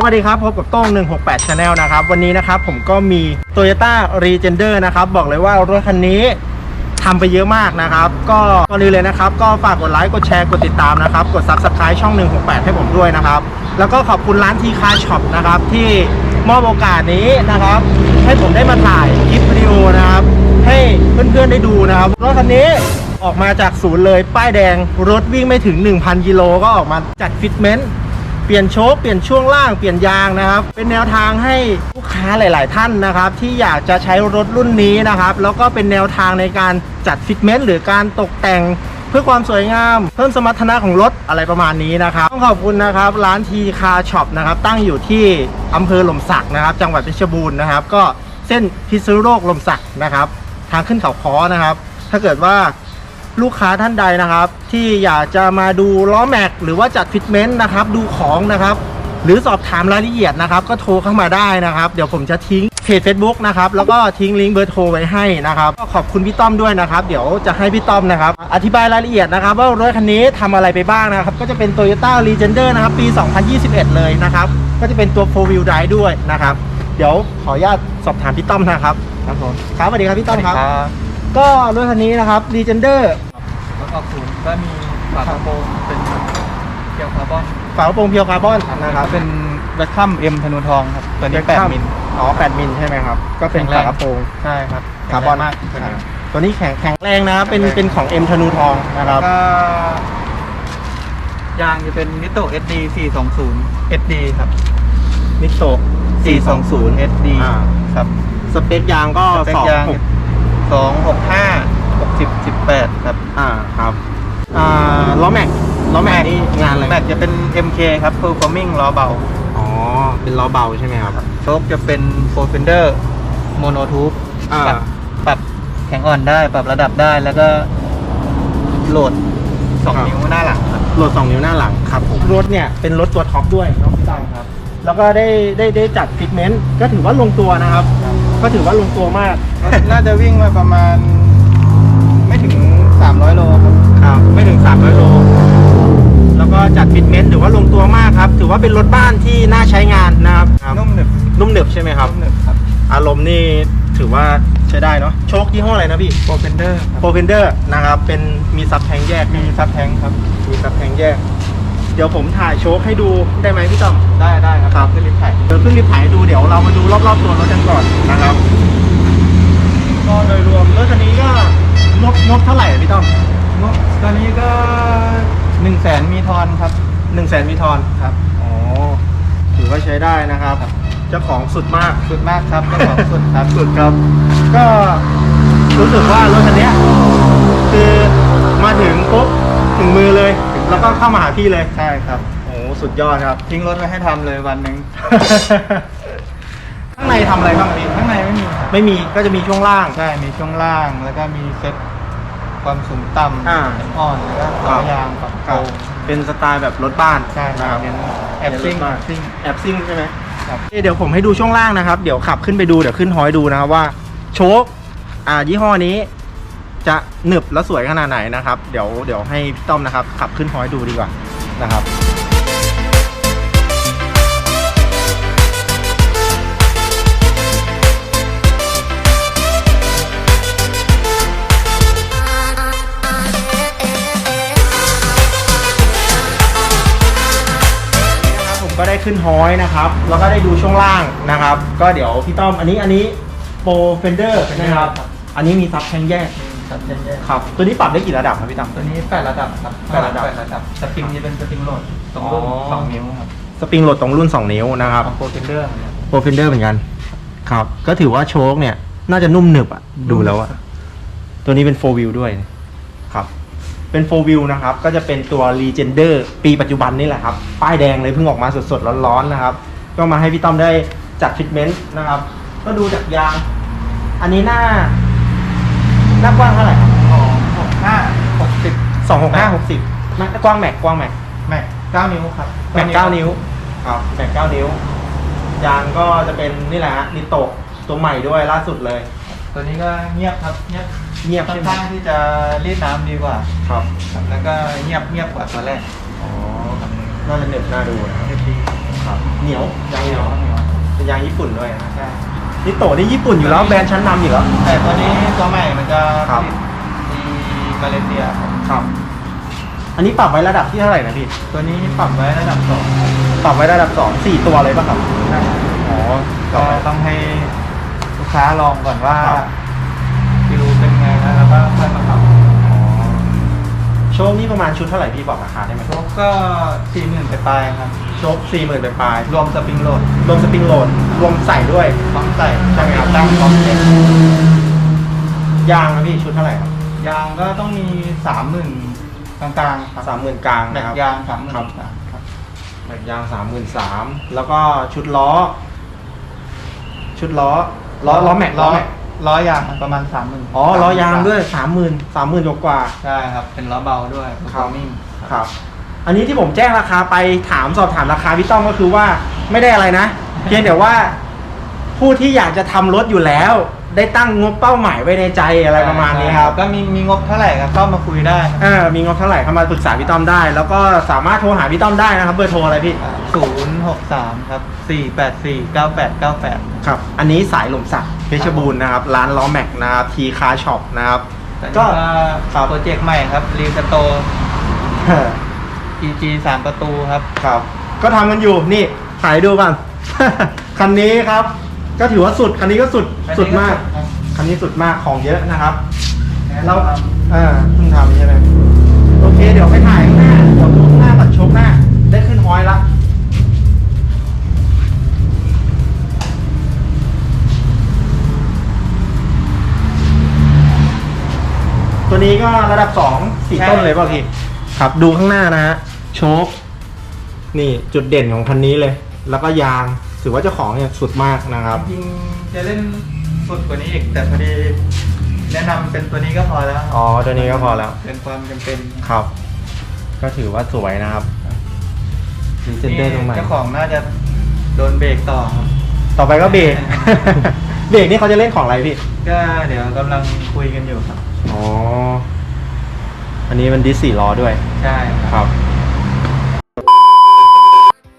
สวัสดีครับพบกับโต้ง168 Channel นะครับ วันนี้นะครับผมก็มี Toyota Regender นะครับ บอกเลยว่ารถคันนี้ทำไปเยอะมากนะครับ ก็ก่อนอื่นเลยนะครับ ก็ฝากกดไลค์ กดแชร์ กดติดตามนะครับ กด Subscribe ช่อง 168 ให้ผมด้วยนะครับ แล้วก็ขอบคุณร้านทีคาช็อปนะครับที่มอบโอกาสนี้นะครับ ให้ผมได้มาถ่ายคลิปวิดีโอนะครับ ให้เพื่อนๆได้ดูนะครับรถคันนี้ออกมาจากศูนย์เลยป้ายแดงรถวิ่งไม่ถึง 1,000กิโลก็ออกมาจัดฟิตเมนต์ เปลี่ยนโชคเปลี่ยนช่วงล่างเปลี่ยนยางนะครับ เป็นแนวทางให้ลูกค้าหลาย ๆ ท่านนะครับ ที่อยากจะใช้รถรุ่นนี้นะครับ แล้วก็เป็นแนวทางในการจัดฟิตเมนต์หรือการตกแต่งเพื่อความสวยงาม เพิ่มสมรรถนะของรถอะไรประมาณนี้นะครับ ต้องขอบคุณนะครับ ร้านทีคาช็อปนะครับ ตั้งอยู่ที่อำเภอหล่มสักนะครับ จังหวัดเพชรบูรณ์นะครับ ก็เส้นพิษณุโลกหล่มสักนะครับ ทางขึ้นเขาค้อนะครับ ถ้าเกิดว่า ลูกค้าท่านใดนะครับ ที่อยากจะมาดูล้อแม็ก หรือว่าจัดฟิตเมนต์นะครับ ดูของนะครับ หรือสอบถามรายละเอียดนะครับ ก็โทรเข้ามาได้นะครับ เดี๋ยวผมจะทิ้งเพจ Facebook นะครับ แล้วก็ทิ้งลิงก์เบอร์โทรไว้ให้นะครับก็ขอบคุณพี่ต้อมด้วยนะครับ เดี๋ยวจะให้พี่ต้อมนะครับ อธิบายรายละเอียดนะครับ ว่ารถคันนี้ทำอะไรไปบ้างนะครับ ก็จะเป็น Toyota Legender นะครับ ปี 2021 เลยนะครับ ก็จะเป็นตัว4 wheel drive ด้วยนะครับ เดี๋ยวขออนุญาตสอบถามพี่ต้อมนะครับ ครับผมครับสวัสดีครับพี่ต้อมครับ ก็รถคันนี้นะครับ Legender แล้วก็ศูนย์ก็มีฝากระโปรงเป็นเพียวคาร์บอน ฝากระโปรงเพียวคาร์บอนนะครับ เป็นแบคคัมเอ็มธนูทองครับตัวนี้แปดมิล อ๋อแปดมิลใช่ไหมครับ ก็เป็นฝากระโปรงใช่ครับคาร์บอนมากตัวนี้แข็งแข็งแรงนะ เป็นเป็นของเอ็มธนูทองนะครับยางจะเป็นนิโต้เอสดีสี่สองศูนย์เอสดีครับ นิโต้สี่สองศูนย์เอสดีครับ สเปคยางก็สอปยาง 2 6 กจะเป็น MK ครับ Performing ล้อเบาอ๋อ เป็นล้อเบาใช่ไหมครับ โชคจะเป็นโฟร์เฟนเดอร์โมโนทูบอ่า ปรับปรับแข็งอ่อนได้ปรับระดับได้แล้วก็โหลด2นิ้วหน้าหลังครับ โหลด2นิ้วหน้าหลังครับผม รถเนี่ยเป็นรถตัวท็อปด้วยเนาะพี่ตั้งครับ แล้วก็ได้ได้ได้จัดฟิตเมนต์ก็ถือว่าลงตัวนะครับ ก็ถือว่าลงตัวมาก น่าจะวิ่งมาประมาณ ไม่ถึง 300 โลครับ ครับ ไม่ถึง300โล แล้วก็จัดฟิตเมนต์ถือว่าลงตัวมากครับ ถือว่าเป็นรถบ้านที่น่าใช้งานนะครับนุ่มหนึบนุ่มหนึบใช่ไหมครับ นุ่มหนึบครับอารมณ์นี่ถือว่าใช้ได้เนาะโชคยี่ห้ออะไรนะพี่โฟร์เฟนเดอร์โปรเฟนเดอร์นะครับ เป็นมีซับแทงแยกมีซับแทงครับ มีซับแทงแยก เดี๋ยวผมถ่ายโชคให้ดูได้ไหมพี่ต้อมได้ได้ครับครับขึ้นลิฟต์ไถเดี๋ยวขึ้นรีบถ่ายให้ดูเดี๋ยวเรามาดูรอบๆตัวรถกันก่อนนะครับก็โดยรวมรถคันนี้ก็งบงบเท่าไหร่อะพี่ต้อมงบตอนนี้ก็ 1 0 0 0 0แสนมีทอนครับหนึ่งแสนมีทอนครับ อ๋อถือว่าใช้ได้นะครับ เจ้าของสุดมาก สุดมากครับเจ้าของสุดครับ สุดครับ ก็รู้สึกว่ารถคันเนี้ยคือมาถึงปุ๊บถึงมือเลย แล้วก็เข้ามาหาพี่เลย ใช่ครับ โอ้โหสุดยอดครับ ทิ้งรถไว้ให้ทำเลยวันหนึ่ง ข้างในทำอะไรบ้างพี่ข้างในไม่มีครับไม่มีก็จะมีช่วงล่าง ใช่ มีช่วงล่างแล้วก็มีเซ็ต ความสูงต่ำอ่าอ่อนแล้วก็ต่อยางปรับครัโค้บงเป็นสไตล์แบบรถบ้านใช่คนะรัครับบเป็นแอบซิ่งเป็นรถบ้านซิ่ง แอบซิ่งใช่ไหมครับเอ้ยเดี๋ยวผมให้ดูช่วงล่างนะครับ เดี๋ยวขับขึ้นไปดูเดี๋ยวขึ้นฮอยดูนะครับว่าโชคอ่ายี่ห้อนี้ จะหนึบและสวยขนาดไหนนะครับ เดี๋ยวเดี๋ยวให้พี่ต้อมนะครับ ขับขึ้นฮอยดูดีกว่านะครับ ได้ขึ้นฮอยนะครับ แล้วก็ได้ดูช่วงล่างนะครับ ก็เดี๋ยวพี่ต้อมอันนี้อันนี้โปรเฟนเดอร์นะครับ อันนี้มีซับแทงแยกครับเช่นเดียวครับ ตัวนี้ปรับได้กี่ระดับครับพี่ต้อมตัวนี้แปดระดับครับแปดระดับ แปดระดับ สปริงจะเป็นสปริงโหลดสองรุ่นอ๋อ สองนิ้วครับสปริงโหลดตรงรุ่น 2 นิ้วนะครับ ของโปรเฟนเดอร์เนี่ยโปรเฟนเดอร์เหมือนกัน ครับ ก็ถือว่าโชคเนี่ย น่าจะนุ่มหนึบอะดูแล้วอะตัวนี้เป็น 4 wheel ด้วย ครับ เป็น4 wheel นะครับ ก็จะเป็นตัว Legender ปีปัจจุบันนี่แหละครับ ป้ายแดงเลยเพิ่งออกมาสดๆร้อนๆนะครับ ก็มาให้พี่ต้อมได้จัดฟิตเมนต์นะครับ ก็ดูจากยาง อันนี้หน้า หน้ากว้างเท่าไหร่ครับของหกห้าหกสิบสองหกห้าหกสิบกว้างแม็กกว้างแม็กแม็กเก้านิ้วครับแม็กเก้านิ้วครับแม็กเก้านิ้วยางก็จะเป็นนี่แหละฮะนิโตะตัวใหม่ด้วยล่าสุดเลย ตัวนี้ก็เงียบครับเงียบ เงียบค่อใช่นไหมข้างที่จะรีดน้ำดีกว่าครับครับแล้วก็เงียบเงียบกว่าตัวแรกอ๋อน่าจะเหน็บน่าดูนะเงียบดีคครับเหนียวยางเหนียวเหนียวเป็นยางญี่ปุ่นด้วยนะใช่นี่โตนี่ญี่ปุ่นอยู่แล้วแบรนด์ชั้นนำอยู่แล้ว แต่ตัวนี้ตัวใหม่มันจะครับ ผลิตที่มาเลเซียครับครับ อันนี้ปรับไว้ระดับที่เท่าไหร่นะพี่ ตัวนี้ปรับไว้ระดับสองปรับไว้ระดับสองสี่ตัวเลยป่ะครับ อ๋อ ก็ต้องให้ลูกค้าลองก่อนว่าครับ ก็ค่อยมาปรับโชคนี่ประมาณชุดเท่าไหร่พี่บอกราคาได้ไหมโชคก็สี่หมื่นไปปลายๆครับโชคสี่หมื่นปลายรวมสปริงโหลดๆรวมสปริงโหลดรวมใส่ด้วยพร้อมใส่ใช่ไหมครับตั้งพร้อมเซ็ตยางนะพี่ชุดเท่าไหร่ครับยางก็ต้องมีสามหมื่นกลางๆครับสามหมื่นกลางแม็นะกครับ ยางสามหมื่นครับ ครับแม็กยางสามหมื่นสามแล้วก็ชุดล้อ ชุดล้อล้อล้อแม็กล้ล้ออแม็ก ล้อยางประมาณสามหมื่นอ๋อล้อยางด้วยสามหมื่นสามหมื่นกว่าใช่ครับ เป็นล้อเบาด้วยครับมิ่งๆครับ อันนี้ที่ผมแจ้งราคาไปถามสอบถามราคาพี่ต้องก็คือว่าไม่ได้อะไรนะ เพียงแต่ว่า ผู้ที่อยากจะทำรถอยู่แล้ว ได้ตั้งงบเป้าหมายไว้ในใจอะไรประมาณนี้ครับ ก็มีมีงบเท่าไหร่ครับเข้ามาคุยได้เออมีงบเท่าไหร่เข้ามาปรึกษาพี่ต้อมได้ แล้วก็สามารถโทรหาพี่ต้อมได้นะครับ เบอร์โทรอะไรพี่ ศูนย์หกสามครับสี่แปดสี่เก้าแปดเก้าแปด ครับ อันนี้สายหลมสักเพชรบูรณ์นะครับ ร้านล้อแม็กนะครับทีคาช็อปนะครับ ก็ ก็ครับโปรเจกต์ใหม่ครับรีสโต EG สามประตูครับ ครับ ก็ทำกันอยู่นี่ถ่ายดูก่อนคันนี้ครับ ก็ถือว่าสุดคันนี้ก็สุดสุดมาก คันนี้สุดมากของเยอะนะครับ เราเออเพิ่งทำใช่ไหมโอเค เดี๋ยวไปถ่ายข้างหน้าเดี๋ยวดูข้างหน้าก่อนโชกหน้า ได้ขึ้นฮอยละตัวนี้ก็ระดับสองสี่ใช่ต้นเลยเปล่าพี่ ครับ ดูข้างหน้านะฮะโชคนี่จุดเด่นของคันนี้เลย แล้วก็ยาง ถือว่าเจ้าของเนี่ยสุดมากนะครับจริงๆจะเล่นสุดกว่านี้อีก แต่พอดีแนะนำเป็นตัวนี้ก็พอแล้วอ๋อตัวนี้ก็พอแล้วเป็นความจำเป็นครับ ก็ถือว่าสวยนะครับดีเจนเดอร์ตรงใหม่เจ้าของน่าจะโดนเบรกต่อครับ ต่อไปก็เบรก เบรกนี่เขาจะเล่นของอะไรพี่ก็เดี๋ยวกำลังคุยกันอยู่ครับ อ๋ออันนี้มันดิสสี่ล้อด้วยใช่ครับ ครับ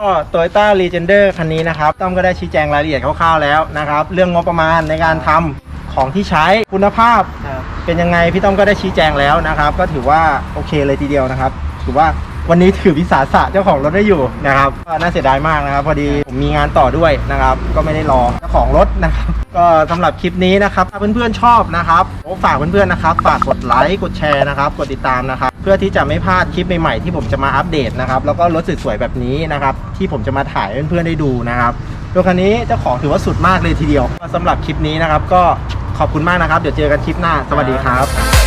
ก็โตโยต้ารีเจนเดอร์คันนี้นะครับต้อมก็ได้ชี้แจงรายละเอียดคร่าวๆแล้วนะครับ เรื่องงบประมาณในการทำของที่ใช้คุณภาพครับเป็นยังไงพี่ต้อมก็ได้ชี้แจงแล้วนะครับ ก็ถือว่าโอเคเลยทีเดียวนะครับ ถือว่า วันนี้ถือวิสาสะเจ้าของรถได้อยู่นะครับก็น่าเสียดายมากนะครับ พอดีผมมีงานต่อด้วยนะครับ ก็ไม่ได้รอเจ้าของรถนะครับ ก็สำหรับคลิปนี้นะครับถ้าเพื่อนๆชอบนะครับผมฝากเพื่อนๆนะครับฝากกดไลค์กดแชร์นะครับกดติดตามนะครับ เพื่อที่จะไม่พลาดคลิปใหม่ๆที่ผมจะมาอัปเดตนะครับแล้วก็รถสวยๆแบบนี้นะครับ ที่ผมจะมาถ่ายเพื่อนๆได้ดูนะครับรถคันนี้เจ้าของถือว่าสุดมากเลยทีเดียวก็สำหรับคลิปนี้นะครับ ก็ขอบคุณมากนะครับ เดี๋ยวเจอกันคลิปหน้า สวัสดีครับ